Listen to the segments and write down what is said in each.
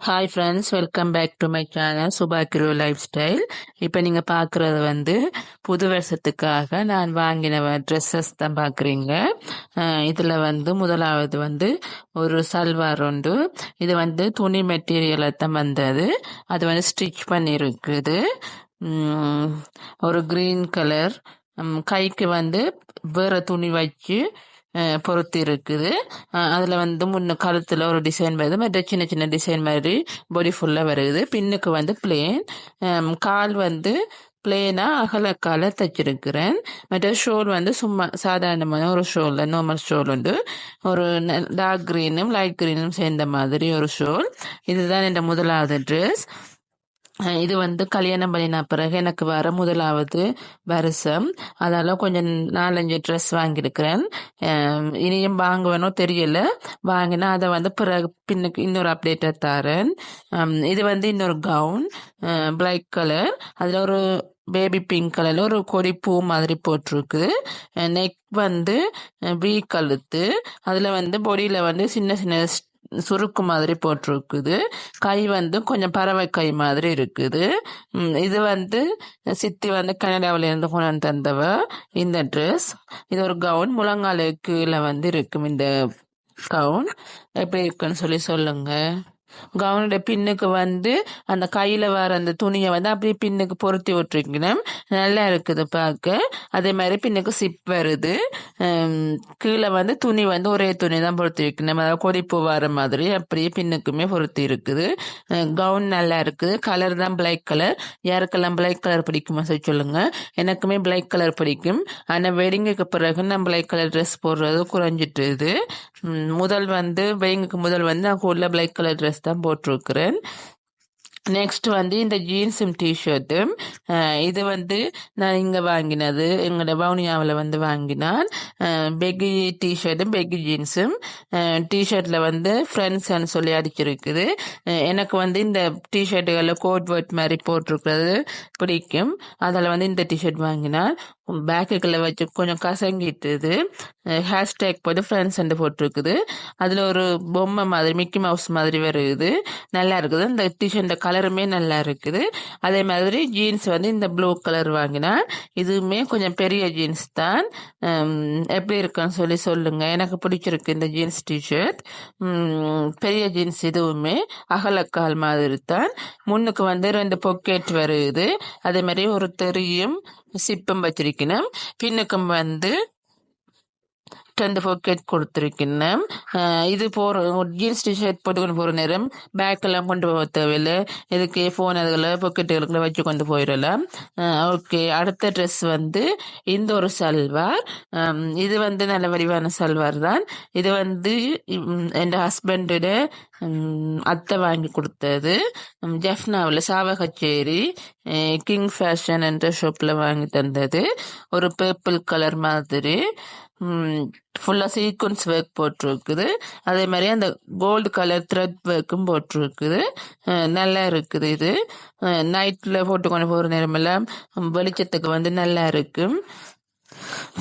Hi friends welcome back to my channel Subha grow lifestyle இப்போ நீங்கள் பார்க்குறது வந்து புது வருஷத்துக்காக நான் வாங்கின ட்ரெஸ்ஸஸ் தான் பார்க்குறீங்க இதில் வந்து முதலாவது வந்து ஒரு சல்வார் உண்டு. இது வந்து துணி மெட்டீரியலை தான் வந்தது. அது வந்து ஸ்டிச் பண்ணியிருக்குது ஒரு க்ரீன் கலர் கைக்கு வந்து வேறு துணி வச்சு பொறுத்து இருக்குது. அதில் வந்து முன்ன கழுத்தில் ஒரு டிசைன் வருது. மற்ற சின்ன சின்ன டிசைன் மாதிரி பாடி ஃபுல்லாக வருது. பின்னுக்கு வந்து பிளேன் கால் வந்து பிளேனாக அகலக்கால தைச்சிருக்கிறேன். மற்ற ஷோல் வந்து சும்மா சாதாரணமான ஒரு ஷோலில் நார்மல் ஷோல் உண்டு ஒரு டார்க் க்ரீனும் லைட் க்ரீனும் சேர்ந்த மாதிரி ஒரு ஷோல் இதுதான் என் முதலாவது ட்ரெஸ் இது வந்து கல்யாணம் பண்ணின பிறகு எனக்கு வர முதலாவது வருஷம். அதால கொஞ்சம் நாலஞ்சு ட்ரெஸ் வாங்கியிருக்கிறேன். இனியும் வாங்குவேனோ தெரியல. வாங்கினா அதை வந்து பிறகு பின்னுக்கு இன்னொரு அப்டேட்டை தரேன். இது வந்து இன்னொரு கவுன் பிளாக் கலர் அதில் ஒரு பேபி பிங்க் கலரில் ஒரு கொடி பூ மாதிரி போட்டிருக்கு. நெக் வந்து வி கழுத்து. அதில் வந்து பொடியில் வந்து சின்ன சின்ன சுருக்கு மாதிரி போட்டிருக்குது. கை வந்து கொஞ்சம் பறவை கை மாதிரி இருக்குது. இது வந்து சித்தி வந்து கனடாவிலேருந்து கொண்டு தந்தவ இந்த ட்ரெஸ் இது ஒரு கவுன் முழங்கால கீழே வந்து இருக்கும் இந்த கவுன் எப்படி இருக்குன்னு சொல்லி சொல்லுங்க. கவுனோட பின்னுக்கு வந்து அந்த கையில் வர அந்த துணியை வந்து அப்படியே பின்னுக்கு பொருத்தி விட்டுருக்கணும். நல்லா இருக்குது பார்க்க. அதே மாதிரி பின்னுக்கு சிப் வருது. கீழே வந்து துணி வந்து ஒரே துணி தான் பொருத்தி வைக்கணும். அதாவது கொடிப்பு வர மாதிரி அப்படியே பின்னுக்குமே பொருத்தி இருக்குது. கவுன் நல்லா இருக்குது. கலர் தான் பிளாக் கலர் யாருக்கெல்லாம் பிளாக் கலர் பிடிக்குமா சொல்லி சொல்லுங்கள் எனக்குமே பிளாக் கலர் பிடிக்கும். ஆனால் வெடிங்குக்கு பிறகு நான் பிளாக் கலர் ட்ரெஸ் போடுறது குறைஞ்சிட்டுது முதல் வந்து வெடிங்குக்கு முதல் வந்து நான் உள்ள பிளாக் கலர் ட்ரெஸ் தான் போட்டிருக்கிறேன். நெக்ஸ்ட் வந்து இந்த ஜீன்ஸும் டிஷர்ட்டும் இது வந்து நான் இங்கே வாங்கினது. எங்களோட வவுனியாவில் வந்து வாங்கினான். பெக்கி டிஷர்ட்டும் பெக்கி ஜீன்ஸும் டிஷர்ட்டில் வந்து ஃப்ரெண்ட்ஸ்ன்னு சொல்லி அடிச்சிருக்குது. எனக்கு வந்து இந்த டிஷர்ட்டுகளில் கோட் வேர்ட் மாதிரி போட்டிருக்கிறது பிடிக்கும். அதில் வந்து இந்த டிஷர்ட் வாங்கினான். பேக்குக்குள்ள வச்சு கொஞ்சம் கசங்கிட்டுது. ஹேஷ்டேக் போட்டு ஃப்ரெண்ட்ஸ் போட்டிருக்குது. அதில் ஒரு பொம்மை மாதிரி மிக்கி மவுஸ் மாதிரி வருது. நல்லா இருக்குது. இந்த டிஷர்ட் கலருமே நல்லா இருக்குது. அதே மாதிரி ஜீன்ஸ் வந்து இந்த ப்ளூ கலர் வாங்கினா இதுவுமே கொஞ்சம் பெரிய ஜீன்ஸ் தான். எப்படி இருக்குன்னு சொல்லி சொல்லுங்க. எனக்கு பிடிச்சிருக்கு இந்த ஜீன்ஸ் டிஷர்ட் பெரிய ஜீன்ஸ் இதுவுமே அகலக்கால் மாதிரி தான். முன்னுக்கு வந்து ரெண்டு பொக்கெட் வருது. அதே மாதிரி ஒரு தெரியும். சிப்பம் வச்சிருக்கணும். பின்னுக்கும் வந்து ரெண்டு பாக்கெட் கொடுத்துருக்கேன் இது போகிற ஜீன்ஸ் டிஷர்ட் போட்டுக்கொண்டு போகிற நேரம் பேக்கெல்லாம் கொண்டு போக தேவையில்லை. இதுக்கு ஃபோன் அதுகள பாக்கெட்டுகளுக்குள்ள வச்சு கொண்டு போயிடலாம். ஓகே அடுத்த ட்ரெஸ் வந்து இந்த ஒரு சல்வார். இது வந்து நல்ல வடிவான சல்வார் தான். இது வந்து என் ஹஸ்பண்டோட அத்தை வாங்கி கொடுத்தது. ம், ஜெஃப்னாவில் சாவகச்சேரி கிங் ஃபேஷன் என்ற ஷாப்பில் வாங்கி தந்தது. ஒரு பர்பிள் கலர் மாதிரி. ஃபுல்லாக சீக்வன்ஸ் ஒர்க் போட்டிருக்குது. அதே மாதிரி அந்த கோல்டு கலர் த்ரெட் ஒர்க்கும் போட்டிருக்குது. நல்லா இருக்குது இது. நைட்டில் போட்டுக்கொண்டு போகிற நேரமெல்லாம் வெளிச்சத்துக்கு வந்து நல்லா இருக்கும்.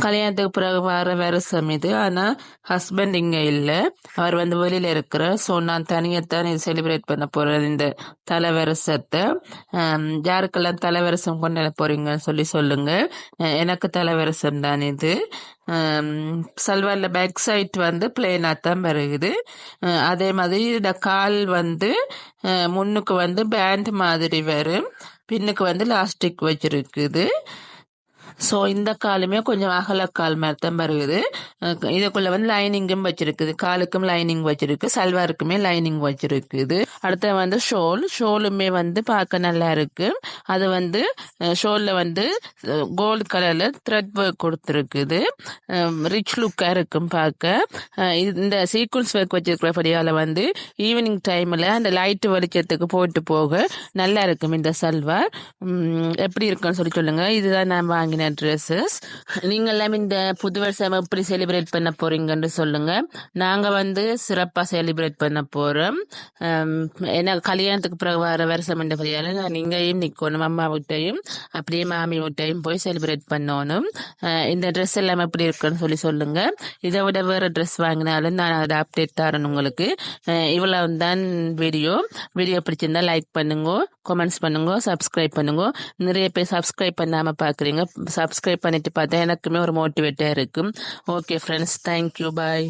கல்யாணத்துக்கு பிறகு வர வருஷம் இது ஆனால் ஹஸ்பண்ட் இங்கே இல்லை. அவர் வந்து வெளியில் இருக்கிற ஸோ நான் தனியத்தான் இது செலிப்ரேட் பண்ண போகிறேன் இந்த தலைவரசத்தை யாருக்கெல்லாம் தலைவரசம் கொண்டு கொண்டாட போறீங்கன்னு சொல்லி சொல்லுங்க. எனக்கு தலைவரசம் தான் இது. சல்வாரில் பேக் சைட் வந்து பிளெயினாக தான் வருகுது அதே மாதிரி இந்த கால் வந்து முன்னுக்கு வந்து பேண்ட் மாதிரி வரும். பின்னுக்கு வந்து லாஸ்டிக் வச்சிருக்குது. ஸோ இந்த காலுமே கொஞ்சம் அகலக்கால் மாதிரி தான் வருகுது இதுக்குள்ள வந்து லைனிங்கும் வச்சிருக்குது. காலுக்கும் லைனிங் வச்சிருக்கு. சல்வாருக்குமே லைனிங் வச்சிருக்குது. அடுத்த வந்து ஷோல் ஷோலுமே வந்து பார்க்க நல்லா இருக்கு. அது வந்து ஷோலில் வந்து கோல்டு கலர்ல த்ரெட் ஒர்க் கொடுத்துருக்குது. ரிச் லுக்காக இருக்கும் பார்க்க. இந்த சீக்வன்ஸ் ஒர்க் வச்சிருக்கிறபடியால வந்து ஈவினிங் டைமில் அந்த லைட் வெளிச்சத்துக்கு போட்டு போக நல்லா இருக்கும் இந்த சல்வார். எப்படி இருக்குன்னு சொல்லி சொல்லுங்க. இதுதான் நான் வாங்கினேன் ட்ரெஸ்ஸஸ் நீங்களாம் இந்த புது வருஷம் எப்படி செலிப்ரேட் பண்ண போறீங்கன்னு சொல்லுங்க. நாங்க வந்து சிறப்பா செலிப்ரேட் பண்ண போறோம். ஏன்னா கல்யாணத்துக்கு பிறகு வர வருஷம் என்ற பெரியால நான் இங்கேயும் அம்மா வீட்டையும் அப்படியே மாமி வீட்டையும் போய் செலிப்ரேட் பண்ணணும். இந்த ட்ரெஸ் எல்லாம் எப்படி இருக்குன்னு சொல்லி சொல்லுங்க. இதை விட வேற ட்ரெஸ் வாங்கினாலும் நான் அதை அப்டேட் தரேன் உங்களுக்கு. இவ்வளவு தான் வீடியோ வீடியோ பிடிச்சிருந்தா லைக் பண்ணுங்க கமெண்ட்ஸ் பண்ணுங்க சப்ஸ்கிரைப் பண்ணுங்க. நிறைய பேர் சப்ஸ்கிரைப் பண்ணாம பாக்குறீங்க. சப்ஸ்கிரைப் பண்ணிட்டு பார்த்தேன் எனக்குமே ஒரு மோட்டிவேட்டாக இருக்கும். Okay friends thank you bye